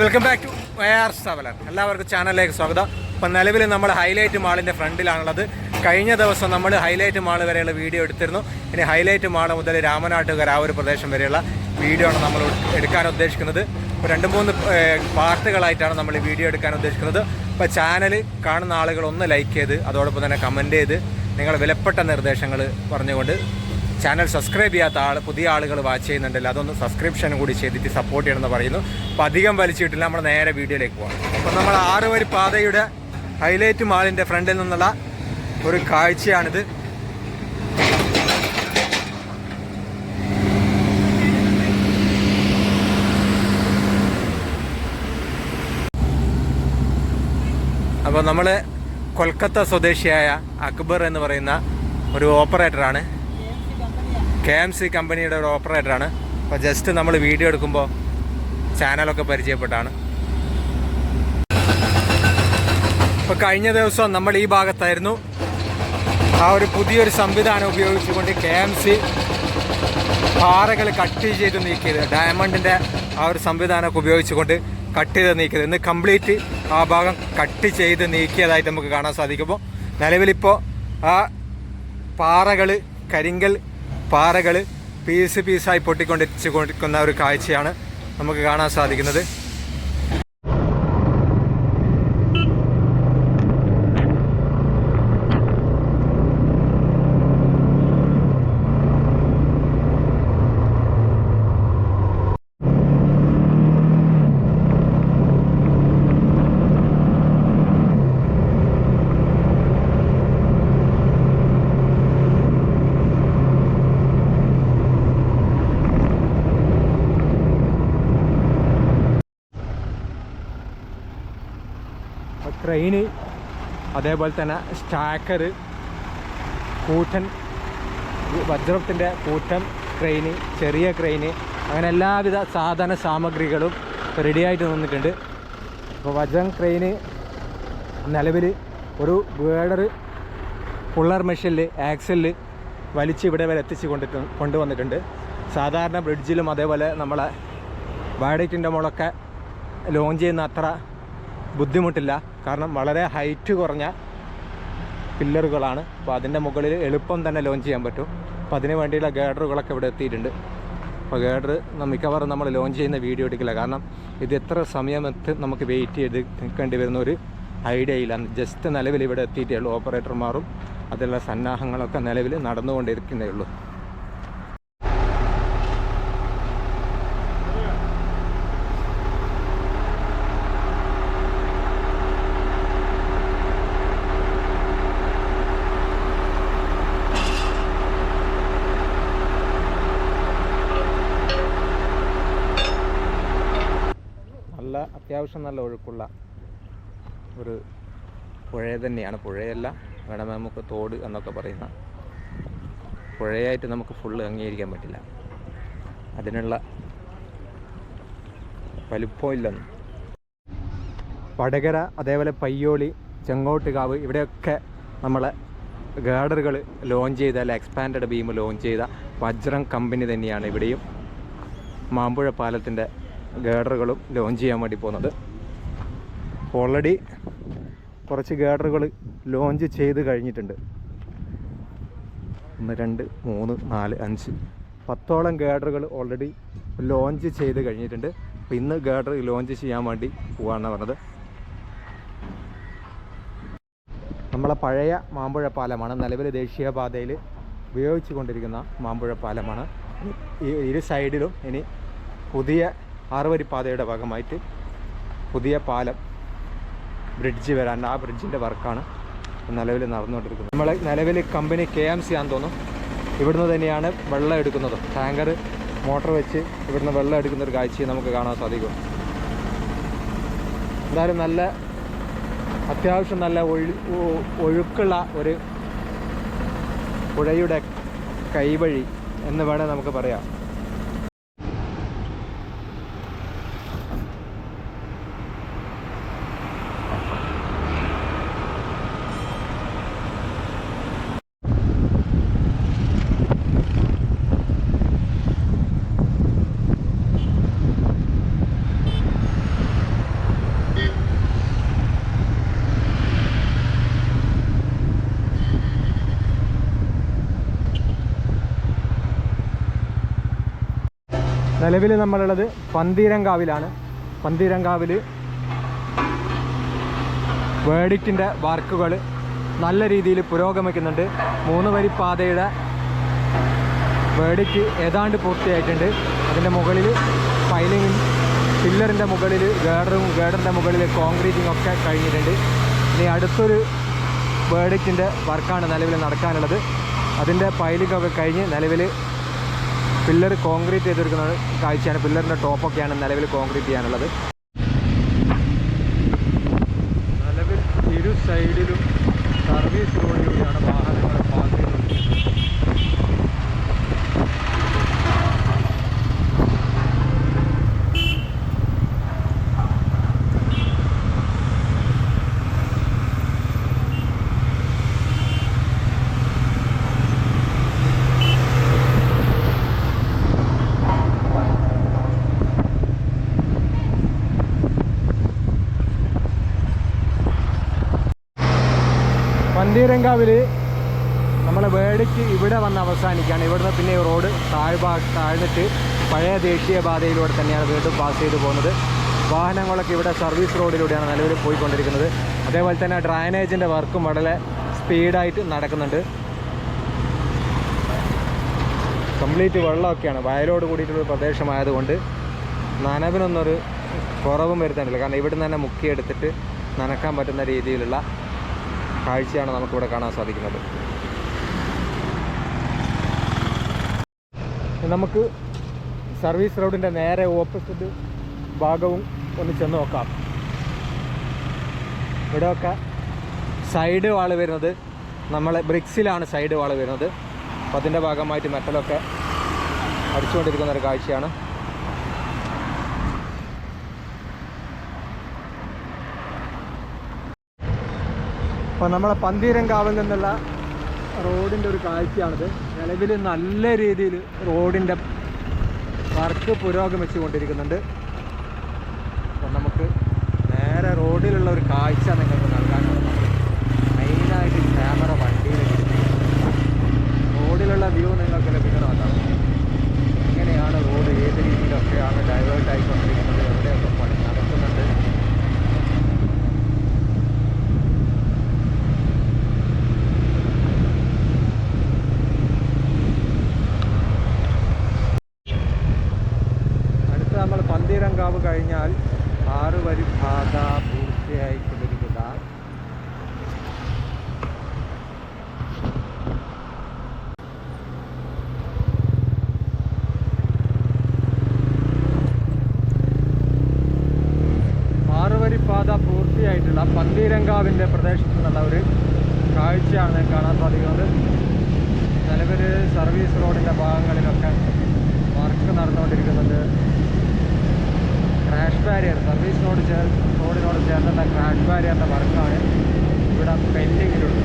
Welcome back to our സവലർ എല്ലാവർക്കും ചാനലിലേക്ക് സ്വാഗതം. ഇപ്പം നിലവിൽ നമ്മൾ ഹൈലൈറ്റ് മാളിന്റെ ഫ്രണ്ടിലാണുള്ളത്. കഴിഞ്ഞ ദിവസം നമ്മൾ ഹൈലൈറ്റ് മാൾ വരെയുള്ള വീഡിയോ എടുത്തിരുന്നു. ഇനി ഹൈലൈറ്റ് മാൾ മുതൽ രാമനാട്ടുകര ആ ഒരു പ്രദേശം വരെയുള്ള വീഡിയോ ആണ് നമ്മൾ എടുക്കാൻ ഉദ്ദേശിക്കുന്നത്. ഇപ്പോൾ രണ്ട് മൂന്ന് പാർട്ടുകളായിട്ടാണ് നമ്മൾ വീഡിയോ എടുക്കാൻ ഉദ്ദേശിക്കുന്നത്. ഇപ്പോൾ ചാനൽ കാണുന്ന ആളുകൾ ഒന്ന് ലൈക്ക് ചെയ്ത് അതോടൊപ്പം തന്നെ കമന്റ് ചെയ്ത് നിങ്ങളുടെ വിലപ്പെട്ട നിർദ്ദേശങ്ങൾ പറഞ്ഞുകൊണ്ട് ചാനൽ സബ്സ്ക്രൈബ് ചെയ്യാത്ത ആൾ പുതിയ ആളുകൾ വാച്ച് ചെയ്യുന്നുണ്ടല്ലോ അതൊന്ന് സബ്സ്ക്രിപ്ഷൻ കൂടി ചെയ്തിട്ട് സപ്പോർട്ട് ചെയ്യണമെന്ന് പറയുന്നു. അപ്പോൾ അധികം വലിച്ചിട്ടില്ല നമ്മൾ നേരെ വീഡിയോയിലേക്ക് പോകാം അപ്പോൾ നമ്മൾ ആറ് വരി പാതയുടെ ഹൈലൈറ്റ് മാളിന്റെ ഫ്രണ്ടിൽ നിന്നുള്ള ഒരു കാഴ്ചയാണിത്. അപ്പോൾ നമ്മൾ കൊൽക്കത്ത സ്വദേശിയായ അക്ബർ എന്ന് പറയുന്ന ഒരു ഓപ്പറേറ്ററാണ് കെ എം സി കമ്പനിയുടെ ഒരു ഓപ്പറേറ്ററാണ് അപ്പോൾ ജസ്റ്റ് നമ്മൾ വീഡിയോ എടുക്കുമ്പോൾ ചാനലൊക്കെ പരിചയപ്പെട്ടാണ്. ഇപ്പോൾ കഴിഞ്ഞ ദിവസം നമ്മൾ ഈ ഭാഗത്തായിരുന്നു. ആ ഒരു പുതിയൊരു സംവിധാനം ഉപയോഗിച്ചുകൊണ്ട് കെ എം സി പാറകൾ കട്ട് ചെയ്ത് നീക്കിയത്. ഡയമണ്ടിന്റെ ആ ഒരു സംവിധാനമൊക്കെ ഉപയോഗിച്ചുകൊണ്ട് കട്ട് ചെയ്ത് നീക്കിയത്. ഇന്ന് കംപ്ലീറ്റ് ആ ഭാഗം കട്ട് ചെയ്ത് നീക്കിയതായിട്ട് നമുക്ക് കാണാൻ സാധിക്കുമ്പോൾ നിലവിലിപ്പോൾ ആ പാറകൾ കരിങ്കൽ പാറകൾ പീസ് പീസായി പൊട്ടിക്കൊണ്ടിരിച്ചു കൊണ്ടിരിക്കുന്ന ഒരു കാഴ്ചയാണ് നമുക്ക് കാണാൻ സാധിക്കുന്നത്. ക്രെയിന് അതേപോലെ തന്നെ സ്റ്റാക്കർ കൂറ്റൻ വജ്രത്തിന്റെ കൂറ്റൻ ക്രെയിന് ചെറിയ ക്രെയിന് അങ്ങനെ എല്ലാവിധ സാധന സാമഗ്രികളും റെഡിയായിട്ട് നിന്നിട്ടുണ്ട്. അപ്പോൾ വജ്രം ക്രെയിന് നിലവിൽ ഒരു ഗേഡർ പുള്ളർ മെഷീനിൽ ആക്സലിൽ വലിച്ച് ഇവിടെ വരെ എത്തിച്ച് കൊണ്ടിട്ട് കൊണ്ടുവന്നിട്ടുണ്ട്. സാധാരണ ബ്രിഡ്ജിലും അതേപോലെ നമ്മളെ വാഡിറ്റിന്റെ മുളൊക്കെ ലോഞ്ച് ചെയ്യുന്ന അത്ര ബുദ്ധിമുട്ടില്ല. കാരണം വളരെ ഹൈറ്റ് കുറഞ്ഞ പില്ലറുകളാണ്. അപ്പോൾ അതിന്റെ മുകളിൽ എളുപ്പം തന്നെ ലോഞ്ച് ചെയ്യാൻ പറ്റും. അപ്പോൾ അതിന് വേണ്ടിയുള്ള ഗേഡറുകളൊക്കെ ഇവിടെ എത്തിയിട്ടുണ്ട്. അപ്പോൾ ഗേഡർ മിക്കവാറും നമ്മൾ ലോഞ്ച് ചെയ്യുന്ന വീഡിയോ എടുക്കില്ല. കാരണം ഇത് എത്ര സമയമെത്ത് നമുക്ക് വെയിറ്റ് ചെയ്ത് നിൽക്കേണ്ടി വരുന്ന ഒരു ഐഡിയ ഇല്ല. ജസ്റ്റ് നിലവിൽ ഇവിടെ എത്തിയിട്ടേ ഉള്ളൂ. ഓപ്പറേറ്റർമാരും അതിലുള്ള സന്നാഹങ്ങളൊക്കെ നിലവിൽ നടന്നുകൊണ്ടിരിക്കുന്നേ ഉള്ളൂ നല്ല അത്യാവശ്യം നല്ല ഒഴുക്കുള്ള ഒരു പുഴ തന്നെയാണ്. പുഴയല്ല വേണമെങ്കിൽ നമുക്ക് തോട് എന്നൊക്കെ പറയുന്ന പുഴയായിട്ട് നമുക്ക് ഫുള്ള് അംഗീകരിക്കാൻ പറ്റില്ല. അതിനുള്ള വലുപ്പമില്ലെന്ന് വടകര അതേപോലെ പയ്യോളി ചെങ്ങോട്ടുകാവ് ഇവിടെയൊക്കെ നമ്മളെ ഗാർഡറുകൾ ലോഞ്ച് ചെയ്ത അല്ല എക്സ്പാൻഡ് ബീം ലോഞ്ച് ചെയ്ത വജ്രം കമ്പനി തന്നെയാണ് ഇവിടെയും. മാമ്പുഴ പാലത്തിന്റെ ഗേഡറുകളും ലോഞ്ച് ചെയ്യാൻ വേണ്ടി പോകുന്നത്. ഓൾറെഡി കുറച്ച് ഗേഡറുകൾ ലോഞ്ച് ചെയ്ത് കഴിഞ്ഞിട്ടുണ്ട്. ഒന്ന് രണ്ട് മൂന്ന് നാല് അഞ്ച്. പത്തോളം ഗേഡറുകൾ ഓൾറെഡി ലോഞ്ച് ചെയ്ത് കഴിഞ്ഞിട്ടുണ്ട്. അപ്പോൾ ഇന്ന് ഗേഡർ ലോഞ്ച് ചെയ്യാൻ വേണ്ടി പോവാണെന്ന് പറഞ്ഞത്. നമ്മളെ പഴയ മാമ്പുഴ പാലമാണ് നിലവിൽ ദേശീയപാതയിൽ ഉപയോഗിച്ചു കൊണ്ടിരിക്കുന്ന മാമ്പുഴ പാലമാണ് ഈ ഇരു സൈഡിലും ഇനി പുതിയ ആറുവരി പാതയുടെ ഭാഗമായിട്ട് പുതിയ പാലം ബ്രിഡ്ജ് വരാൻ ആ ബ്രിഡ്ജിന്റെ വർക്കാണ് നിലവിൽ നടന്നുകൊണ്ടിരിക്കുന്നത്. നമ്മൾ നിലവിൽ കമ്പനി കെ എം സി ആണെന്ന് തോന്നുന്നു. ഇവിടുന്ന് തന്നെയാണ് വെള്ളം എടുക്കുന്നത്. ടാങ്കർ മോട്ടർ വെച്ച് ഇവിടുന്ന് വെള്ളം എടുക്കുന്ന ഒരു കാഴ്ചയും നമുക്ക് കാണാൻ സാധിക്കും. എന്തായാലും നല്ല അത്യാവശ്യം നല്ല ഒഴു ഒഴുക്കുള്ള ഒരു പുഴയുടെ കൈവഴി എന്ന് വേണേൽ നമുക്ക് പറയാം. നിലവിൽ നമ്മളുള്ളത് പന്തീരങ്കാവിലാണ്. പന്തീരങ്കാവിൽ വേഡിറ്റിന്റെ വർക്കുകൾ നല്ല രീതിയിൽ പുരോഗമിക്കുന്നുണ്ട്. മൂന്ന് വരി പാതയുടെ വേഡിറ്റ് ഏതാണ്ട് പൂർത്തിയായിട്ടുണ്ട്. അതിന്റെ മുകളിൽ ഫൈലിങ്ങും പില്ലറിന്റെ മുകളിൽ ഗേഡറും ഗേഡറിന്റെ മുകളിൽ കോൺക്രീറ്റിംഗ് ഒക്കെ കഴിഞ്ഞിട്ടുണ്ട്. ഇനി അടുത്തൊരു വേഡിറ്റിന്റെ വർക്കാണ് നിലവിൽ നടക്കാനുള്ളത്. അതിന്റെ പൈലിങ്ങൊക്കെ കഴിഞ്ഞ് നിലവിൽ പില്ലർ കോൺക്രീറ്റ് ചെയ്തെടുക്കുന്ന കാഴ്ചയാണ്. പില്ലറിന്റെ ടോപ്പൊക്കെയാണ് നിലവിൽ കോൺക്രീറ്റ് ചെയ്യാനുള്ളത് നിലവിൽ ഇരു സൈഡിലും സർവീസ് റോഡിലൂടെയാണ് വാഹനങ്ങൾ പാസ് ചെയ്തുകൊണ്ടിരിക്കുന്നത് പന്തീരങ്കാവിൽ നമ്മളെ വേടിക്ക് ഇവിടെ വന്ന് അവസാനിക്കുകയാണ്. ഇവിടുന്ന് പിന്നെ ഈ റോഡ് താഴ്ഭാ താഴ്ന്നിട്ട് പഴയ ദേശീയപാതയിലൂടെ തന്നെയാണ് വീണ്ടും പാസ് ചെയ്തു പോകുന്നത്. വാഹനങ്ങളൊക്കെ ഇവിടെ സർവീസ് റോഡിലൂടെയാണ് നിലവിൽ പോയിക്കൊണ്ടിരിക്കുന്നത്. അതേപോലെ തന്നെ ഡ്രൈനേജിന്റെ വർക്കും വളരെ സ്പീഡായിട്ട് നടക്കുന്നുണ്ട്. കംപ്ലീറ്റ് വെള്ളമൊക്കെയാണ്. വയലോട് കൂടിയിട്ടുള്ളൊരു പ്രദേശമായതുകൊണ്ട് നനവിനൊന്നൊരു കുറവും വരുത്താനില്ല. കാരണം ഇവിടുന്ന് തന്നെ മുക്കിയെടുത്തിട്ട് നനക്കാൻ പറ്റുന്ന രീതിയിലുള്ള കാഴ്ചയാണ് നമുക്കിവിടെ കാണാൻ സാധിക്കുന്നത്. നമുക്ക് സർവീസ് റോഡിന്റെ നേരെ ഓപ്പോസിറ്റ് ഭാഗവും ഒന്ന് ചെന്ന് നോക്കാം. ഇവിടെയൊക്കെ സൈഡ് വാൾ വരുന്നത് നമ്മളെ ബ്രിക്സിലാണ് സൈഡ് വാൾ വരുന്നത്. അപ്പോൾ അതിന്റെ ഭാഗമായിട്ട് മെറ്റലൊക്കെ അടിച്ചുകൊണ്ടിരിക്കുന്ന ഒരു കാഴ്ചയാണ്. അപ്പോൾ നമ്മളെ പന്തീരങ്കാവിൽ നിന്നുള്ള റോഡിന്റെ ഒരു കാഴ്ചയാണിത്. നിലവിൽ നല്ല രീതിയിൽ റോഡിന്റെ വർക്ക് പുരോഗമിച്ചു കൊണ്ടിരിക്കുന്നുണ്ട് അപ്പം നമുക്ക് നേരെ റോഡിലുള്ള ഒരു കാഴ്ച നിങ്ങൾക്ക് നൽകാനാണ് നമ്മൾ മെയിനായിട്ട് ക്യാമറ വണ്ടിയിൽ റോഡിലുള്ള വ്യൂ നിങ്ങൾക്ക് ലഭിക്കണമെന്നാണ് എങ്ങനെയാണ് റോഡ് ഏത് രീതിയിലൊക്കെയാണ് ഡൈവേർട്ട് ആയിക്കൊണ്ടിരിക്കുന്നത് എവിടെയൊക്കെ പണി നടക്കുന്നുണ്ട് അടുത്ത നമ്മൾ പന്തീരങ്കാവ് കഴിഞ്ഞാൽ ആറ് വരി പാത ആറുവരി പാത പൂർത്തിയായിട്ടുള്ള പന്തീരങ്കാവിന്റെ പ്രദേശത്ത് നിന്നുള്ള ഒരു കാഴ്ചയാണ് കാണാൻ സാധിക്കുന്നത്. നിലവിൽ സർവീസ് റോഡിന്റെ ഭാഗങ്ങളിലൊക്കെ വർക്ക് നടന്നുകൊണ്ടിരിക്കുന്നുണ്ട്. ക്രാഷ് ബാരിയർ സർവീസ് റോഡ് ചേർ റോഡിനോട് ചേർന്നുള്ള ക്രാഷ് ബാരിയറിന്റെ വർക്കാണ് ഇവിടെ പെൻഡിങ്ങിലുള്ളത്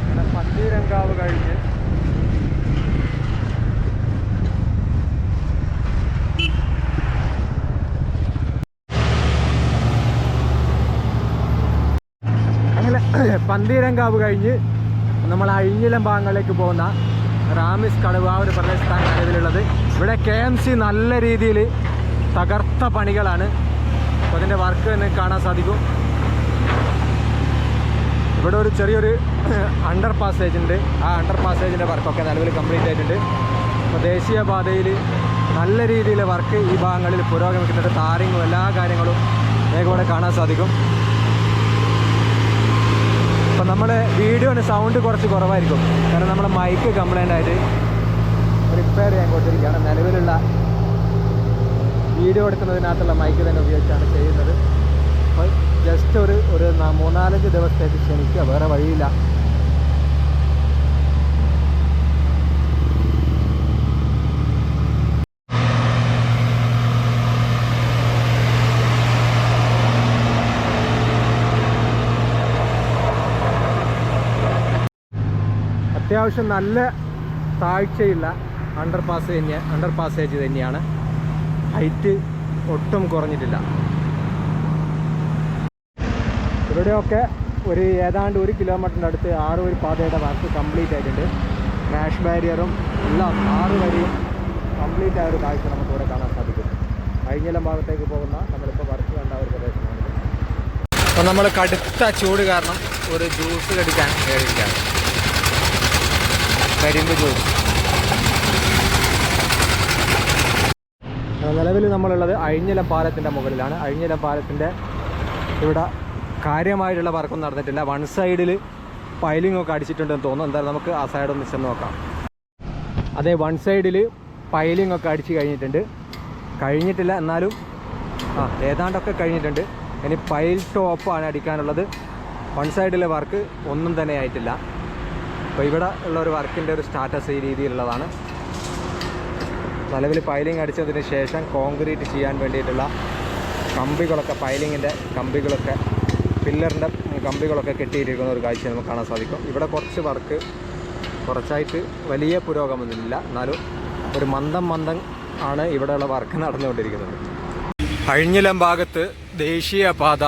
അങ്ങനെ പന്തീരങ്കാവ് കഴിഞ്ഞ് അങ്ങനെ പന്തീരങ്കാവ് കഴിഞ്ഞ് നമ്മൾ അഴിഞ്ഞിലം ഭാഗങ്ങളിലേക്ക് പോകുന്ന റാമിസ് കടവ് ആ ഒരു പ്രദേശത്താണ് നിലവിലുള്ളത് ഇവിടെ കെ എം സി നല്ല രീതിയിൽ തകർത്ത പണികളാണ്. അപ്പോൾ അതിന്റെ വർക്ക് കാണാൻ സാധിക്കും. ഇവിടെ ഒരു ചെറിയൊരു അണ്ടർ പാസേജ് ഉണ്ട്. ആ അണ്ടർ പാസേജിന്റെ വർക്കൊക്കെ നിലവിൽ കംപ്ലീറ്റ് ആയിട്ടുണ്ട്. അപ്പോൾ ദേശീയപാതയിൽ നല്ല രീതിയിൽ വർക്ക് ഈ ഭാഗങ്ങളിൽ പുരോഗമിക്കുന്നുണ്ട് താരങ്ങളും എല്ലാ കാര്യങ്ങളും വേഗം കാണാൻ സാധിക്കും. അപ്പം നമ്മുടെ വീഡിയോന് സൗണ്ട് കുറച്ച് കുറവായിരിക്കും. കാരണം നമ്മുടെ മൈക്ക് കംപ്ലൈന്റ് ആയിട്ട് റിപ്പയർ ചെയ്യാൻ കൊടുത്തിരിക്കുകയാണ്. നിലവിലുള്ള വീഡിയോ എടുക്കുന്നതിനകത്തുള്ള മൈക്ക് തന്നെ ഉപയോഗിച്ചാണ് ചെയ്യുന്നത്. അപ്പോൾ ജസ്റ്റ് ഒരു ഒരു മൂന്നാലഞ്ച് ദിവസത്തേക്ക് ക്ഷണിക്കുക. വേറെ വഴിയില്ല. അത്യാവശ്യം നല്ല താഴ്ചയുള്ള അണ്ടർ പാസ് തന്നെ അണ്ടർ പാസേജ് തന്നെയാണ്. ഹൈറ്റ് ഒട്ടും കുറഞ്ഞിട്ടില്ല. ഇവിടെയൊക്കെ ഒരു ഏതാണ്ട് ഒരു കിലോമീറ്ററിന്റെ അടുത്ത് ആറ് ഒരു പാതയുടെ വർക്ക് കംപ്ലീറ്റ് ആയിട്ടുണ്ട്. ക്രാഷ് ബാരിയറും എല്ലാം ആറ് വരെയും കംപ്ലീറ്റ് ആയ ഒരു കാഴ്ച നമുക്കിവിടെ കാണാൻ സാധിക്കും. കഴിഞ്ഞിലം ഭാഗത്തേക്ക് പോകുന്ന നമ്മളിപ്പോൾ വർക്ക് കണ്ട ഒരു പ്രദേശമാണ്. അപ്പോൾ നമ്മൾ കടുത്ത ചൂട് കാരണം ഒരു ജ്യൂസ് കടിക്കാൻ കയറിയിരിക്കുകയാണ്. കരിമ്പ് ജ്യൂസ് നിലവിൽ നമ്മളുള്ളത് അഴിഞ്ഞല പാലത്തിന്റെ മുകളിലാണ്. അഴിഞ്ഞല പാലത്തിന്റെ ഇവിടെ കാര്യമായിട്ടുള്ള വർക്കൊന്നും നടന്നിട്ടില്ല. വൺ സൈഡിൽ പൈലിംഗ് ഒക്കെ അടിച്ചിട്ടുണ്ടെന്ന് തോന്നുന്നു. എന്തായാലും നമുക്ക് ആ സൈഡ് ഒന്ന് ചെന്ന് നോക്കാം. അതെ വൺ സൈഡിൽ പൈലിംഗ് ഒക്കെ അടിച്ച് കഴിഞ്ഞിട്ടുണ്ട്. കഴിഞ്ഞിട്ടില്ല എന്നാലും ആ ഏതാണ്ടൊക്കെ കഴിഞ്ഞിട്ടുണ്ട്. ഇനി പൈൽ ടോപ്പാണ് അടിക്കാനുള്ളത്. വൺ സൈഡിലെ വർക്ക് ഒന്നും തന്നെ ആയിട്ടില്ല. അപ്പോൾ ഇവിടെ ഉള്ള ഒരു വർക്കിന്റെ ഒരു സ്റ്റാറ്റസ് ഈ രീതിയിലുള്ളതാണ്. നിലവിൽ പൈലിംഗ് അടിച്ചതിന് ശേഷം കോൺക്രീറ്റ് ചെയ്യാൻ വേണ്ടിയിട്ടുള്ള കമ്പികളൊക്കെ പൈലിങ്ങിന്റെ കമ്പികളൊക്കെ പില്ലറിന്റെ കമ്പികളൊക്കെ കെട്ടിയിരിക്കുന്ന ഒരു കാഴ്ച നമുക്ക് കാണാൻ സാധിക്കും. ഇവിടെ കുറച്ച് വർക്ക് കുറച്ചായിട്ട് വലിയ പുരോഗമനമില്ല. എന്നാലും ഒരു മന്ദം മന്ദം ആണ് ഇവിടെയുള്ള വർക്ക് നടന്നുകൊണ്ടിരിക്കുന്നത്. അഴിഞ്ഞിലം ഭാഗത്ത് ദേശീയപാത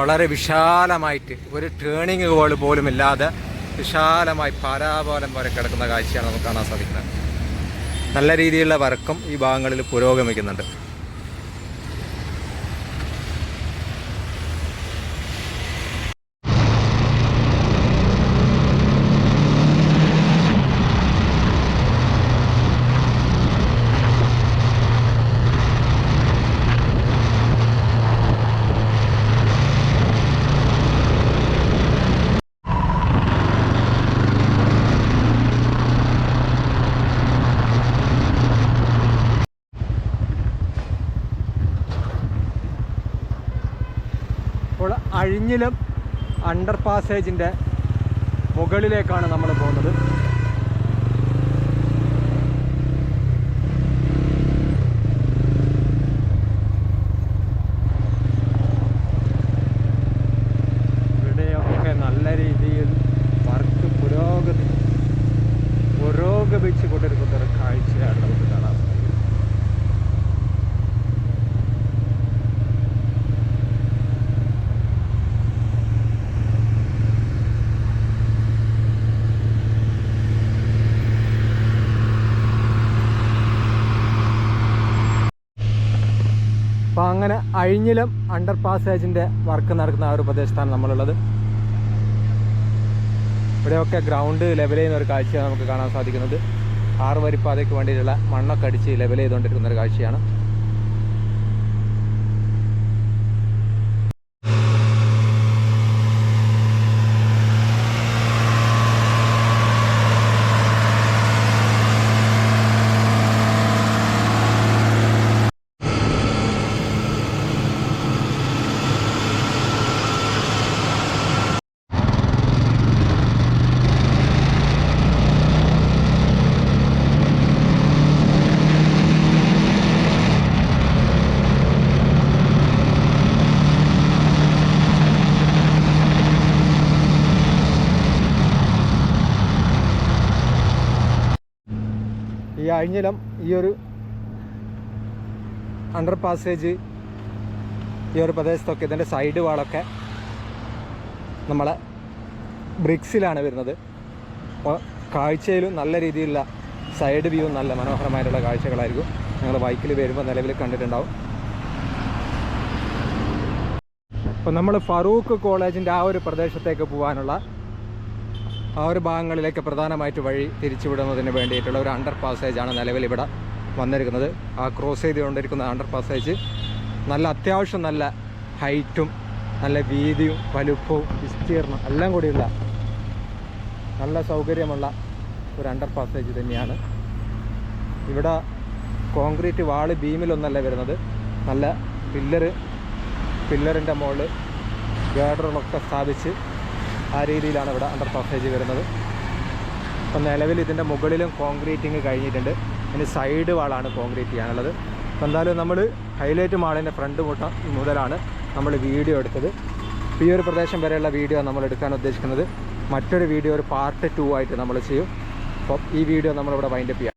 വളരെ വിശാലമായിട്ട് ഒരു ടേണിങ് പോലും ഇല്ലാതെ വിശാലമായി പാരാപോലം വരെ കിടക്കുന്ന കാഴ്ചയാണ് നമുക്ക് കാണാൻ സാധിക്കുന്നത്. നല്ല രീതിയിലുള്ള വർക്കും ഈ ഭാഗങ്ങളിൽ പുരോഗമിക്കുന്നുണ്ട് ഇപ്പോൾ അഴിഞ്ഞിലും അണ്ടർ പാസേജിന്റെ മുകളിലേക്കാണ് നമ്മൾ പോകുന്നത്. ഇവിടെയൊക്കെ നല്ല രീതിയിൽ വർക്ക് പുരോഗതി പുരോഗമിച്ച് കൊണ്ടിരിക്കുന്ന ഒരു കാഴ്ചയാണ് നമുക്ക് കാണാൻ സാധിക്കുന്നത് അപ്പോൾ അങ്ങനെ അഴിഞ്ഞിലം അണ്ടർ പാസേജിന്റെ വർക്ക് നടക്കുന്ന ആ ഒരു പ്രദേശത്താണ് നമ്മളുള്ളത്. ഇവിടെയൊക്കെ ഗ്രൗണ്ട് ലെവൽ ചെയ്യുന്ന ഒരു കാഴ്ചയാണ് നമുക്ക് കാണാൻ സാധിക്കുന്നത്. ആറ് വരിപ്പാതയ്ക്ക് വേണ്ടിയിട്ടുള്ള മണ്ണൊക്കെ അടിച്ച് ലെവൽ ചെയ്തുകൊണ്ടിരിക്കുന്ന ഒരു കാഴ്ചയാണ്. ഈ അഴിഞ്ഞിലം ഈ ഒരു അണ്ടർ പാസേജ് ഈ ഒരു പ്രദേശത്തൊക്കെ ഇതിന്റെ സൈഡ് വാളൊക്കെ നമ്മളെ ബ്രിക്സിലാണ് വരുന്നത്. അപ്പോൾ കാഴ്ചയിലും നല്ല രീതിയിലുള്ള സൈഡ് വ്യൂ നല്ല മനോഹരമായിട്ടുള്ള കാഴ്ചകളായിരിക്കും. ഞങ്ങൾ ബൈക്കിൽ വരുമ്പോൾ നിലവിൽ കണ്ടിട്ടുണ്ടാവും. അപ്പോൾ നമ്മൾ ഫറൂഖ് കോളേജിന്റെ ആ ഒരു പ്രദേശത്തേക്ക് പോകാനുള്ള ആ ഒരു ഭാഗങ്ങളിലേക്ക് പ്രധാനമായിട്ട് വഴി തിരിച്ചുവിടുന്നതിന് വേണ്ടിയിട്ടുള്ള ഒരു അണ്ടർ പാസേജാണ് നിലവിൽ ഇവിടെ വന്നിരിക്കുന്നത്. ആ ക്രോസ് ചെയ്തുകൊണ്ടിരിക്കുന്ന അണ്ടർ പാസേജ് നല്ല അത്യാവശ്യം നല്ല ഹൈറ്റും നല്ല വീതിയും വലുപ്പവും വിസ്തീർണം എല്ലാം കൂടിയുള്ള നല്ല സൗകര്യമുള്ള ഒരു അണ്ടർ പാസേജ് തന്നെയാണ്. ഇവിടെ കോൺക്രീറ്റ് വാൾ ബീമിലൊന്നല്ല വരുന്നത്. നല്ല പില്ലറ് പില്ലറിന്റെ മുകളിൽ ഗേഡറുകളൊക്കെ സ്ഥാപിച്ച് ആ രീതിയിലാണ് ഇവിടെ അണ്ടർ പാസേജ് വരുന്നത്. അപ്പം നിലവിൽ ഇതിന്റെ മുകളിലും കോൺക്രീറ്റിങ് കഴിഞ്ഞിട്ടുണ്ട്. ഇനി സൈഡ് വാളാണ് കോൺക്രീറ്റ് ചെയ്യാനുള്ളത്. അപ്പോൾ എന്തായാലും നമ്മൾ ഹൈലൈറ്റ് മാളിന്റെ ഫ്രണ്ട് മുട്ട മുതലാണ് നമ്മൾ വീഡിയോ എടുത്തത്. ഈ ഒരു പ്രദേശം വരെയുള്ള വീഡിയോ നമ്മൾ എടുക്കാൻ ഉദ്ദേശിക്കുന്നത്. മറ്റൊരു വീഡിയോ ഒരു പാർട്ട് ടു ആയിട്ട് നമ്മൾ ചെയ്യും. അപ്പം ഈ വീഡിയോ നമ്മളിവിടെ വൈൻഡപ്പ് ചെയ്യാം.